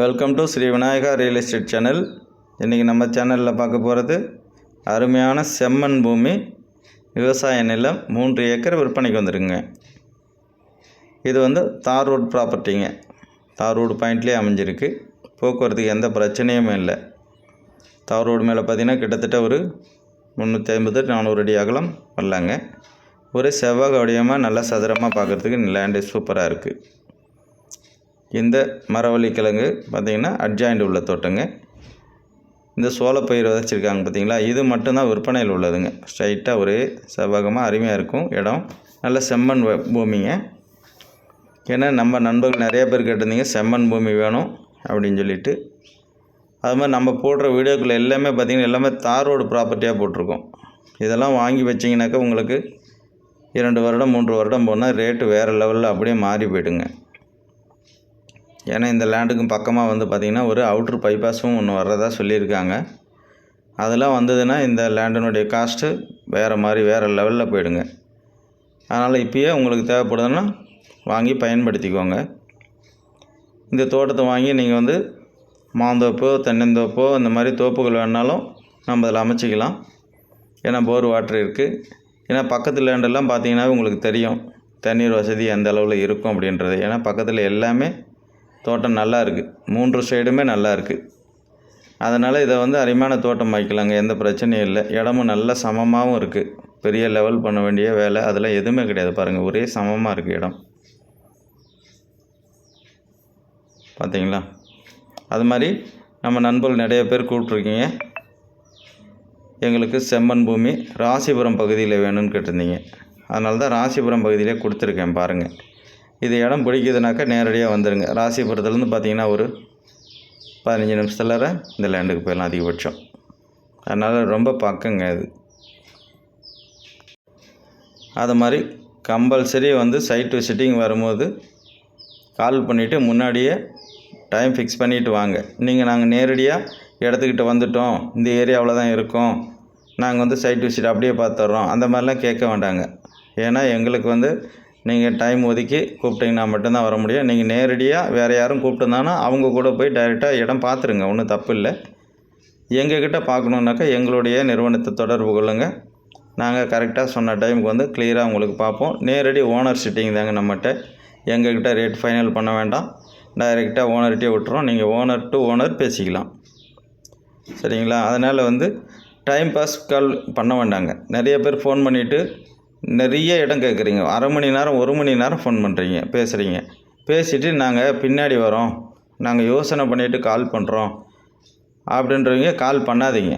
Welcome to Shri Vinayaka real estate channel இன்றைக்கி நம்ம சேனலில் பார்க்க போகிறது அருமையான செம்மண் பூமி விவசாய நிலம் மூன்று ஏக்கர் விற்பனைக்கு வந்துடுங்க இது வந்து தார் ரோட் ப்ராப்பர்ட்டிங்க தார் ரோடு பாயிண்ட்லேயே அமைஞ்சிருக்கு. போக்குவரத்துக்கு எந்த பிரச்சனையுமே இல்லை. தார் ரோடு மேலே பார்த்திங்கன்னா கிட்டத்தட்ட ஒரு முந்நூற்றி ஐம்பது நானூறு அடி அகலம் வரலாங்க. ஒரு செவ்வாய் வடிவமாக நல்லா சதுரமாக பார்க்குறதுக்கு லேண்டு சூப்பராக இருக்குது இந்த மரவள்ளி கிழங்கு பார்த்திங்கன்னா அட்ஜாயிண்ட் உள்ள தோட்டங்க. இந்த சோளப்பயிர் விதைச்சிருக்காங்க பார்த்தீங்களா? இது மட்டும்தான் விற்பனையில் உள்ளதுங்க. ஸ்ட்ரைட்டாக ஒரே செவ்வகமாக அருமையாக இருக்கும் இடம். நல்ல செம்மண் பூமிங்க. ஏன்னா நம்ம நண்பர்கள் நிறைய பேர் கேட்டிருந்தீங்க செம்மண் பூமி வேணும் அப்படின்னு சொல்லிட்டு. அது மாதிரி நம்ம போடுற வீடியோக்கள் எல்லாமே பார்த்திங்கன்னா எல்லாமே தார் ரோடு ப்ராப்பர்ட்டியாக போட்டிருக்கோம். இதெல்லாம் வாங்கி வச்சிங்கனாக்கா உங்களுக்கு இரண்டு வருடம் மூன்று வருடம் போனால் ரேட்டு வேறு லெவலில் அப்படியே மாறி போயிடுங்க. ஏன்னா இந்த லேண்டுக்கும் பக்கமாக வந்து பார்த்திங்கன்னா ஒரு அவுட்ரு பைபாஸும் ஒன்று வர்றதா சொல்லியிருக்காங்க. அதெல்லாம் வந்ததுன்னா இந்த லேண்டினுடைய காஸ்ட்டு வேறு மாதிரி வேறு லெவலில் போயிடுங்க. அதனால் இப்போயே உங்களுக்கு தேவைப்படுதுன்னா வாங்கி பயன்படுத்திக்கோங்க. இந்த தோட்டத்தை வாங்கி நீங்கள் வந்து மாந்தோப்போ தென்னந்தோப்போ இந்த மாதிரி தோப்புகள் வேணாலும் நம்ம அதில் அமைச்சிக்கலாம். ஏன்னா போர் வாட்டர் இருக்குது ஏன்னா பக்கத்து லேண்டெல்லாம் பார்த்தீங்கன்னா உங்களுக்கு தெரியும். தண்ணீர் வசதி எந்த அளவில் இருக்கும் அப்படின்றது. ஏன்னா பக்கத்தில் எல்லாமே தோட்டம் நல்லா இருக்குது மூன்று சைடுமே நல்லா இருக்குது அதனால் இதை வந்து அருமையான தோட்டம் வைக்கலாங்க எந்த பிரச்சனையும் இல்லை. இடமும் நல்ல சமமாகவும் இருக்குது பெரிய லெவல் பண்ண வேண்டிய வேலை. அதெல்லாம் எதுவுமே கிடையாது. பாருங்கள் ஒரே சமமாக இருக்குது இடம். பார்த்தீங்களா அது மாதிரி நம்ம நண்பர்கள் நிறைய பேர் கூப்பிட்ருக்கீங்க எங்களுக்கு செம்மன் பூமி ராசிபுரம் பகுதியில் வேணும்னு கேட்டிருந்தீங்க. அதனால தான் ராசிபுரம் பகுதியிலே கொடுத்துருக்கேன் பாருங்கள் இது இடம் பிடிக்குதுனாக்கா நேரடியாக வந்துடுங்க ராசிபுரத்துலேருந்து பார்த்தீங்கன்னா ஒரு பதினஞ்சு நிமிஷத்தில் இந்த லேண்டுக்கு போயிடலாம் அதிகபட்சம். அதனால் ரொம்ப பக்கங்க இது. அது மாதிரி கம்பல்சரி வந்து சைட் விசிட்டிங் வரும்போது கால் பண்ணிவிட்டு முன்னாடியே டைம் ஃபிக்ஸ் பண்ணிவிட்டு வாங்க. நீங்கள் நாங்கள் நேரடியாக இடத்துக்கிட்ட வந்துட்டோம். இந்த ஏரியாவில் தான் இருக்கோம். நாங்கள் வந்து சைட் விசிட் அப்படியே பார்த்துட்றோம் அந்த மாதிரிலாம் கேட்க வேண்டாங்க. ஏன்னா எங்களுக்கு வந்து நீங்கள் டைம் ஒதுக்கி கூப்பிட்டிங்கன்னா மட்டும்தான் வர முடியும். நீங்கள் நேரடியாக வேறு யாரும் கூப்பிட்டுருந்தாங்கன்னா அவங்க கூட போய் டைரெக்டாக இடம் பார்த்துருங்க. ஒன்றும் தப்பு இல்லை. எங்ககிட்ட பார்க்கணுன்னாக்கா எங்களுடைய நிறுவனத்தை தொடர்பு கொள்ளுங்கள் நாங்கள் கரெக்டாக சொன்ன டைமுக்கு வந்து கிளியராக உங்களுக்கு பார்ப்போம். நேரடி ஓனர் சிட்டிங் தாங்க நம்மகிட்ட. எங்ககிட்ட ரேட் ஃபைனல் பண்ண வேண்டாம். டைரெக்டாக ஓனர்கிட்டே விட்டுறோம். நீங்கள் ஓனர் டு ஓனர் பேசிக்கலாம். சரிங்களா? அதனால் வந்து டைம் பாஸ் கால் பண்ண வேண்டாங்க. நிறைய பேர் ஃபோன் பண்ணிவிட்டு நிறைய இடம் கேட்குறீங்க. அரை மணி நேரம் ஒரு மணி நேரம் ஃபோன் பண்ணுறீங்க பேசுகிறீங்க பேசிவிட்டு நாங்கள் பின்னாடி வரோம். நாங்கள் யோசனை பண்ணிவிட்டு கால் பண்ணுறோம் அப்படின்றவங்க கால் பண்ணாதீங்க.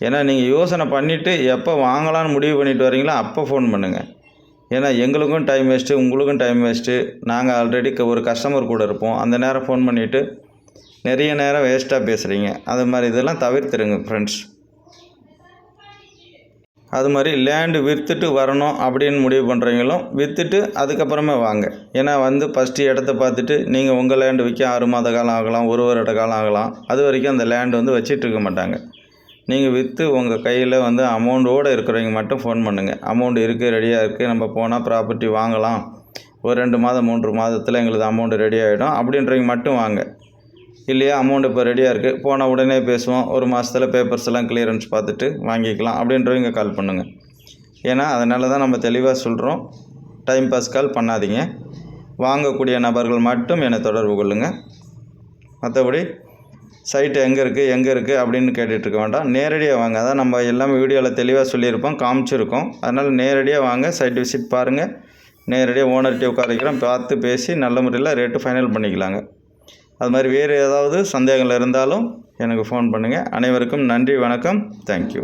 ஏன்னா நீங்கள் யோசனை பண்ணிவிட்டு எப்போ வாங்கலாம்னு முடிவு பண்ணிட்டு வரீங்களோ அப்போ ஃபோன் பண்ணுங்கள் ஏன்னா எங்களுக்கும் டைம் வேஸ்ட்டு உங்களுக்கும் டைம் வேஸ்ட்டு நாங்கள் ஆல்ரெடி ஒரு கஸ்டமர் கூட இருப்போம். அந்த நேரம் ஃபோன் பண்ணிவிட்டு நிறைய நேரம் வேஸ்ட்டாக பேசுகிறீங்க அது மாதிரி இதெல்லாம் தவிர்த்துருங்க ஃப்ரெண்ட்ஸ் அது மாதிரி லேண்டு விற்றுட்டு வரணும் அப்படின்னு முடிவு பண்ணுறவங்களும் விற்றுட்டு அதுக்கப்புறமே வாங்க. ஏன்னா வந்து ஃபஸ்ட்டு இடத்த பார்த்துட்டு நீங்கள் உங்கள் லேண்டு விற்க ஆறு மாத காலம் ஆகலாம் ஒரு வருட காலம் ஆகலாம். அது வரைக்கும் அந்த லேண்டு வந்து வச்சிட்டு இருக்க மாட்டாங்க. நீங்கள் விற்று உங்கள் கையில் வந்து அமௌண்ட்டோடு இருக்கிறவங்க மட்டும் ஃபோன் பண்ணுங்கள் அமௌண்ட் இருக்குது ரெடியாக இருக்குது நம்ம போனால் ப்ராப்பர்ட்டி வாங்கலாம். ஒரு ரெண்டு மாதம் மூன்று மாதத்தில் எங்களுக்கு அமௌண்ட் ரெடி ஆகிடும் அப்படின்றவங்க மட்டும் வாங்க. இல்லையா அமௌண்ட் இப்போ ரெடியாக இருக்குது போனால் உடனே பேசுவோம். ஒரு மாதத்தில் பேப்பர்ஸ் எல்லாம் கிளியரன்ஸ் பார்த்துட்டு வாங்கிக்கலாம் அப்படின்றவங்க கால் பண்ணுங்கள் ஏன்னா அதனால தான் நம்ம தெளிவாக சொல்கிறோம் டைம் பாஸ் கால் பண்ணாதீங்க. வாங்கக்கூடிய நபர்கள் மட்டும் என்னை தொடர்பு கொள்ளுங்கள் மற்றபடி சைட்டு எங்கே இருக்குது எங்கே இருக்குது அப்படின்னு கேட்டுட்ருக்க வேண்டாம். நேரடியாக வாங்க. அதான் நம்ம எல்லாமே வீடியோவில் தெளிவாக சொல்லியிருப்போம் காமிச்சிருக்கோம். அதனால் நேரடியாக வாங்க சைட் விசிட் பாருங்கள் நேரடியாக ஓனர்கிட்ட உட்காரிக்கிறோம் பார்த்து பேசி நல்ல முறையில் ரேட்டு ஃபைனல் பண்ணிக்கலாங்க. அது மாதிரி வேறு ஏதாவது சந்தேகங்கள் இருந்தாலும் எனக்கு ஃபோன் பண்ணுங்கள் அனைவருக்கும் நன்றி வணக்கம். தேங்க்யூ